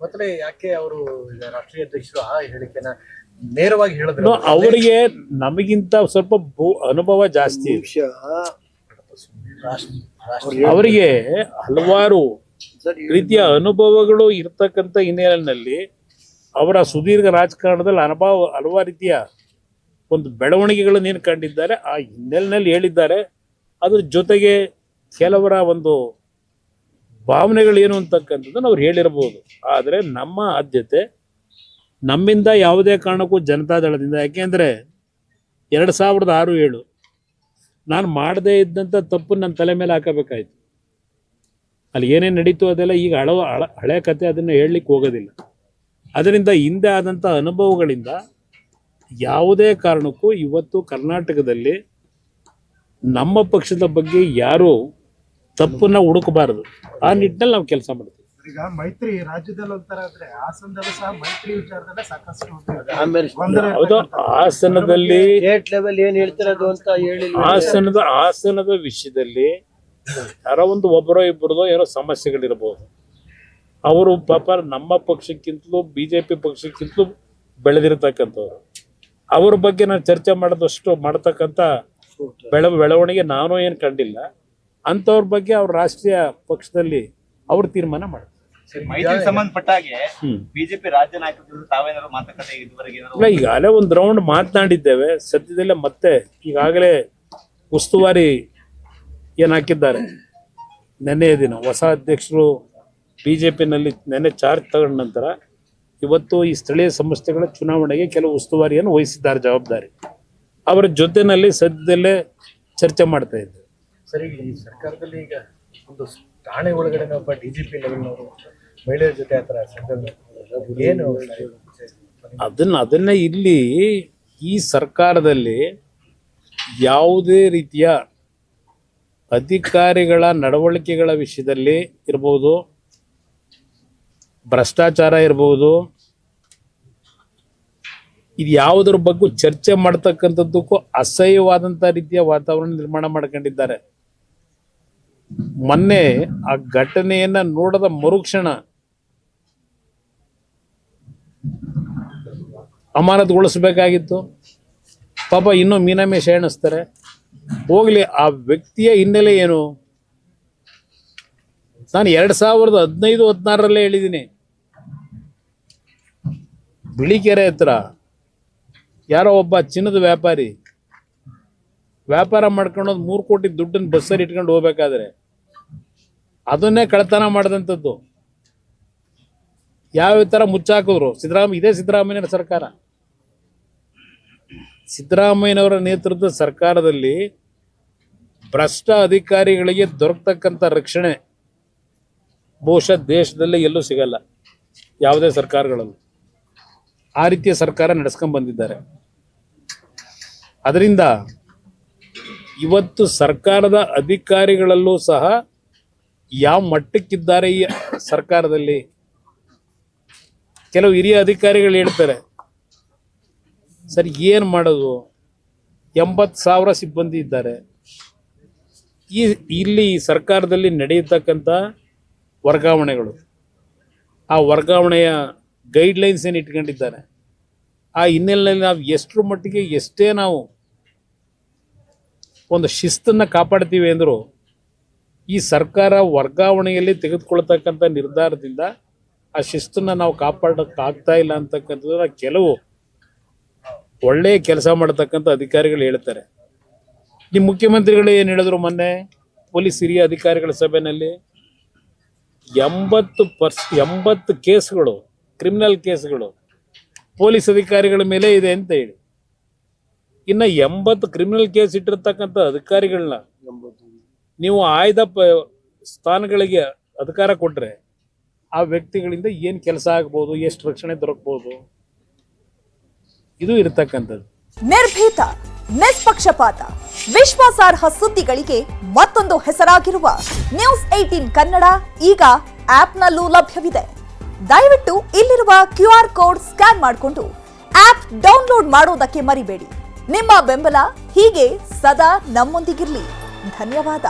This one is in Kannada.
ಮೊದಲೇ ಯಾಕೆ ಅವರು ರಾಷ್ಟ್ರೀಯ ಅಧ್ಯಕ್ಷರು ಆ ಹೇಳಿಕೆನ ನೇರವಾಗಿ ಹೇಳಿದ್ರು? ಅವರಿಗೆ ನಮಗಿಂತ ಸ್ವಲ್ಪ ಅನುಭವ ಜಾಸ್ತಿ ಅವರಿಗೆ ಹಲವಾರು ರೀತಿಯ ಅನುಭವಗಳು ಇರ್ತಕ್ಕಂಥ ಹಿನ್ನೆಲೆಯಲ್ಲಿ ಅವರ ಸುದೀರ್ಘ ರಾಜಕಾರಣದಲ್ಲಿ ಅನುಭವ ಹಲವಾರು ರೀತಿಯ ಒಂದು ಬೆಳವಣಿಗೆಗಳನ್ನು ಏನು ಕಂಡಿದ್ದಾರೆ ಆ ಹಿನ್ನೆಲೆಯಲ್ಲಿ ಹೇಳಿದ್ದಾರೆ. ಅದ್ರ ಜೊತೆಗೆ ಕೆಲವರ ಒಂದು ಭಾವನೆಗಳು ಏನು ಅಂತಕ್ಕಂಥದ್ದನ್ನು ಅವ್ರು ಹೇಳಿರ್ಬೋದು. ಆದರೆ ನಮ್ಮ ಆದ್ಯತೆ ನಮ್ಮಿಂದ ಯಾವುದೇ ಕಾರಣಕ್ಕೂ ಜನತಾದಳದಿಂದ ಯಾಕೆಂದರೆ ಎರಡು ಸಾವಿರದ ಆರು ಏಳು ನಾನು ಮಾಡದೇ ಇದ್ದಂಥ ತಪ್ಪು ನನ್ನ ತಲೆ ಮೇಲೆ ಹಾಕಬೇಕಾಯ್ತು. ಅಲ್ಲಿ ಏನೇನು ನಡೀತು ಅದೆಲ್ಲ ಈಗ ಹಳ ಹಳೆ ಕತೆ ಅದನ್ನು ಹೇಳಲಿಕ್ಕೆ ಹೋಗೋದಿಲ್ಲ. ಅದರಿಂದ ಹಿಂದೆ ಆದಂಥ ಅನುಭವಗಳಿಂದ ಯಾವುದೇ ಕಾರಣಕ್ಕೂ ಇವತ್ತು ಕರ್ನಾಟಕದಲ್ಲಿ ನಮ್ಮ ಪಕ್ಷದ ಬಗ್ಗೆ ಯಾರೂ ತಪ್ಪನ್ನ ಹುಡುಕಬಾರದು. ಆ ನಿಟ್ಟಿನಲ್ಲಿ ನಾವು ಕೆಲಸ ಮಾಡ್ತೀವಿ. ಈಗ ಮೈತ್ರಿ ರಾಜ್ಯದಲ್ಲಿ ಒಂಥರ ಆದ್ರೆ ಹಾಸನದಲ್ಲೂ ಸಹ ಮೈತ್ರಿ ವಿಚಾರದಲ್ಲೇ ಸಾಕಷ್ಟು ಆಮೇಲೆ ಗೊಂದಲ ಹೌದು ಹಾಸನದಲ್ಲಿ ಸ್ಟೇಟ್ ಲೆವೆಲ್ ಏನ್ ಹೇಳ್ತಿರೋದು ಅಂತ ಹೇಳಿ ಹಾಸನದ ಹಾಸನದ ವಿಷಯದಲ್ಲಿ ಯಾರೋ ಒಂದು ಒಬ್ಬರೋ ಇಬ್ಬರದೋ ಏನೋ ಸಮಸ್ಯೆಗಳಿರ್ಬೋದು. ಅವರು ಪಾಪ ನಮ್ಮ ಪಕ್ಷಕ್ಕಿಂತಲೂ ಬಿ ಜೆ ಪಿ ಪಕ್ಷಕ್ಕಿಂತಲೂ ಬೆಳೆದಿರ್ತಕ್ಕಂಥವ್ರು. ಅವ್ರ ಬಗ್ಗೆ ನಾನು ಚರ್ಚೆ ಮಾಡಿದಷ್ಟು ಮಾಡ್ತಕ್ಕಂಥ ಬೆಳ ಬೆಳವಣಿಗೆ ನಾನು ಏನು ಕಂಡಿಲ್ಲ. ಅಂಥವ್ರ ಬಗ್ಗೆ ಅವ್ರ ರಾಷ್ಟ್ರೀಯ ಪಕ್ಷದಲ್ಲಿ ಅವ್ರು ತೀರ್ಮಾನ ಮಾಡ್ತಾರೆ. ಮೈತ್ರಿ ಸಂಬಂಧಪಟ್ಟ ಹಾಗೆ ಬಿಜೆಪಿ ರಾಜ್ಯ ನಾಯಕರ ತಾವೇನಾದ್ರು ಮಾತುಕತೆ ಇದುವರೆಗೆ ಏನಾದ್ರು ಇಲ್ಲ ಈಗಾಗಲೇ ಒಂದು ರೌಂಡ್ ಮಾತನಾಡಿದ್ದೇವೆ. ಸದ್ಯದಲ್ಲೇ ಮತ್ತೆ ಈಗಾಗಲೇ ಉಸ್ತುವಾರಿ ಏನ್ ಹಾಕಿದ್ದಾರೆ? ನೆನ್ನೆ ದಿನ ಹೊಸ ಅಧ್ಯಕ್ಷರು ಬಿಜೆಪಿನಲ್ಲಿ ನೆನೆ ಚಾರ್ಜ್ ತಗೊಂಡ ನಂತರ ಇವತ್ತು ಈ ಸ್ಥಳೀಯ ಸಂಸ್ಥೆಗಳ ಚುನಾವಣೆಗೆ ಕೆಲವು ಉಸ್ತುವಾರಿಯನ್ನು ವಹಿಸಿದ್ದಾರೆ ಜವಾಬ್ದಾರಿ. ಅವರ ಜೊತೆನಲ್ಲಿ ಸದ್ಯದಲ್ಲೇ ಚರ್ಚೆ ಮಾಡ್ತಾ ಇದ್ದೇವೆ. ಸರಿ, ಈ ಸರ್ಕಾರದಲ್ಲಿ ಈಗ ಒಂದು ಠಾಣೆ ಒಳಗಡೆ ಒಬ್ಬ ಡಿಜಿಪಿ ಲೆವೆಲ್ನವರು ಮಹಿಳೆಯರ ಜೊತೆ ಆ ಸಂಘ ಏನು ಅದನ್ನ ಅದನ್ನ ಇಲ್ಲಿ ಈ ಸರ್ಕಾರದಲ್ಲಿ ಯಾವುದೇ ರೀತಿಯ ಅಧಿಕಾರಿಗಳ ನಡವಳಿಕೆಗಳ ವಿಷಯದಲ್ಲಿ ಇರ್ಬೋದು, ಭ್ರಷ್ಟಾಚಾರ ಇರ್ಬೋದು, ಇದು ಯಾವುದ್ರ ಬಗ್ಗೆ ಚರ್ಚೆ ಮಾಡ್ತಕ್ಕಂಥದ್ದಕ್ಕೂ ಅಸಹ್ಯವಾದಂಥ ರೀತಿಯ ವಾತಾವರಣ ನಿರ್ಮಾಣ ಮಾಡ್ಕೊಂಡಿದ್ದಾರೆ. ಮೊನ್ನೆ ಆ ಘಟನೆಯನ್ನ ನೋಡದ ಮರುಕ್ಷಣ ಅಮಾನತುಗೊಳಿಸಬೇಕಾಗಿತ್ತು. ಪಾಪ ಇನ್ನೂ ಮೀನಾಮೇಷ ಎಣಿಸ್ತಾರೆ. ಹೋಗ್ಲಿ, ಆ ವ್ಯಕ್ತಿಯ ಹಿನ್ನೆಲೆ ಏನು? ನಾನು ಎರಡ್ ಸಾವಿರದ ಹದಿನೈದು, ಹದಿನಾರರಲ್ಲೇ ಹೇಳಿದ್ದೀನಿ. ಬಿಳಿಕೆರೆ ಹತ್ರ ಯಾರೋ ಒಬ್ಬ ಚಿನ್ನದ ವ್ಯಾಪಾರಿ ವ್ಯಾಪಾರ ಮಾಡ್ಕೊಂಡು ಮೂರು ಕೋಟಿ ದುಡ್ಡನ್ನು ಬಸ್ಸಲ್ಲಿ ಇಟ್ಕೊಂಡು ಹೋಗ್ಬೇಕಾದ್ರೆ ಅದನ್ನೇ ಕಳ್ತನ ಮಾಡಿದಂಥದ್ದು. ಯಾವ ಥರ ಮುಚ್ಚಾಕಿದ್ರು? ಸಿದ್ದರಾಮಯ್ಯ, ಇದೇ ಸಿದ್ದರಾಮಯ್ಯನ ಸರ್ಕಾರ. ಸಿದ್ದರಾಮಯ್ಯನವರ ನೇತೃತ್ವದ ಸರ್ಕಾರದಲ್ಲಿ ಭ್ರಷ್ಟ ಅಧಿಕಾರಿಗಳಿಗೆ ದೊರಕತಕ್ಕಂಥ ರಕ್ಷಣೆ ಬಹುಶಃ ದೇಶದಲ್ಲಿ ಎಲ್ಲೂ ಸಿಗಲ್ಲ, ಯಾವುದೇ ಸರ್ಕಾರಗಳಲ್ಲೂ. ಆ ರೀತಿಯ ಸರ್ಕಾರ ನಡೆಸ್ಕೊಂಡ್ ಬಂದಿದ್ದಾರೆ. ಅದರಿಂದ ಇವತ್ತು ಸರ್ಕಾರದ ಅಧಿಕಾರಿಗಳಲ್ಲೂ ಸಹ ಯಾವ ಮಟ್ಟಕ್ಕಿದ್ದಾರೆ ಈ ಸರ್ಕಾರದಲ್ಲಿ? ಕೆಲವು ಹಿರಿಯ ಅಧಿಕಾರಿಗಳು ಹೇಳ್ತಾರೆ, ಸರ್, ಏನು ಮಾಡೋದು? ಎಂಬತ್ತು ಸಾವಿರ ಸಿಬ್ಬಂದಿ ಇದ್ದಾರೆ. ಈ, ಇಲ್ಲಿ ಸರ್ಕಾರದಲ್ಲಿ ನಡೆಯತಕ್ಕಂಥ ವರ್ಗಾವಣೆಗಳು, ಆ ವರ್ಗಾವಣೆಯ ಗೈಡ್ಲೈನ್ಸ್ ಏನು ಇಟ್ಕೊಂಡಿದ್ದಾರೆ? ಆ ಹಿನ್ನೆಲೆಯಲ್ಲಿ ನಾವು ಎಷ್ಟರ ಮಟ್ಟಿಗೆ ಎಷ್ಟೇ ನಾವು ಒಂದು ಶಿಸ್ತನ್ನು ಕಾಪಾಡ್ತೀವಿ ಅಂದರೂ ಈ ಸರ್ಕಾರ ವರ್ಗಾವಣೆಯಲ್ಲಿ ತೆಗೆದುಕೊಳ್ತಕ್ಕಂಥ ನಿರ್ಧಾರದಿಂದ ಆ ಶಿಸ್ತನ್ನು ನಾವು ಕಾಪಾಡೋಕ್ಕಾಗ್ತಾ ಇಲ್ಲ ಅಂತಕ್ಕಂಥದ್ದು ಕೆಲವು ಒಳ್ಳೆಯ ಕೆಲಸ ಮಾಡತಕ್ಕಂಥ ಅಧಿಕಾರಿಗಳು ಹೇಳ್ತಾರೆ. ನಿಮ್ಮ ಮುಖ್ಯಮಂತ್ರಿಗಳು ಏನು ಹೇಳಿದ್ರು ಮೊನ್ನೆ? ಪೊಲೀಸ್ ಹಿರಿಯ ಅಧಿಕಾರಿಗಳ ಸಭೆಯಲ್ಲಿ ಎಂಬತ್ತು ಪರ್ಸ್, ಎಂಬತ್ತು ಕೇಸ್ಗಳು, ಕ್ರಿಮಿನಲ್ ಕೇಸ್ಗಳು ಪೊಲೀಸ್ ಅಧಿಕಾರಿಗಳ ಮೇಲೆ ಇದೆ ಅಂತ ಹೇಳಿ. ಇನ್ನು ಎಂಬತ್ತು ಕ್ರಿಮಿನಲ್ ಕೇಸ್ ಇಟ್ಟಿರ್ತಕ್ಕಂಥ ಅಧಿಕಾರಿಗಳನ್ನ ನೀವು ಆಯ್ದ ಸ್ಥಾನಗಳಿಗೆ ಅಧಿಕಾರ ಕೊಟ್ಟರೆ ಆ ವ್ಯಕ್ತಿಗಳಿಂದ ಏನು ಕೆಲಸ ಆಗ್ಬೋದು, ಎಷ್ಟು ರಕ್ಷಣೆ ದೊರಕ್ಬೋದು? ಇದು ಇರತಕ್ಕಂಥದ್ದು. ನಿರ್ಭೀತ, ನಿಷ್ಪಕ್ಷಪಾತ, ವಿಶ್ವಾಸಾರ್ಹ ಸುದ್ದಿಗಳಿಗೆ ಮತ್ತೊಂದು ಹೆಸರಾಗಿರುವ ನ್ಯೂಸ್ ಏಟೀನ್ ಕನ್ನಡ ಈಗ ಆಪ್ನಲ್ಲೂ ಲಭ್ಯವಿದೆ. ದಯವಿಟ್ಟು ಇಲ್ಲಿರುವ ಕ್ಯೂ ಆರ್ ಕೋಡ್ ಸ್ಕ್ಯಾನ್ ಮಾಡಿಕೊಂಡು ಆಪ್ ಡೌನ್ಲೋಡ್ ಮಾಡೋದಕ್ಕೆ ಮರಿಬೇಡಿ. ನಿಮ್ಮ ಬೆಂಬಲ ಹೀಗೆ ಸದಾ ನಮ್ಮೊಂದಿಗಿರ್ಲಿ. ಧನ್ಯವಾದ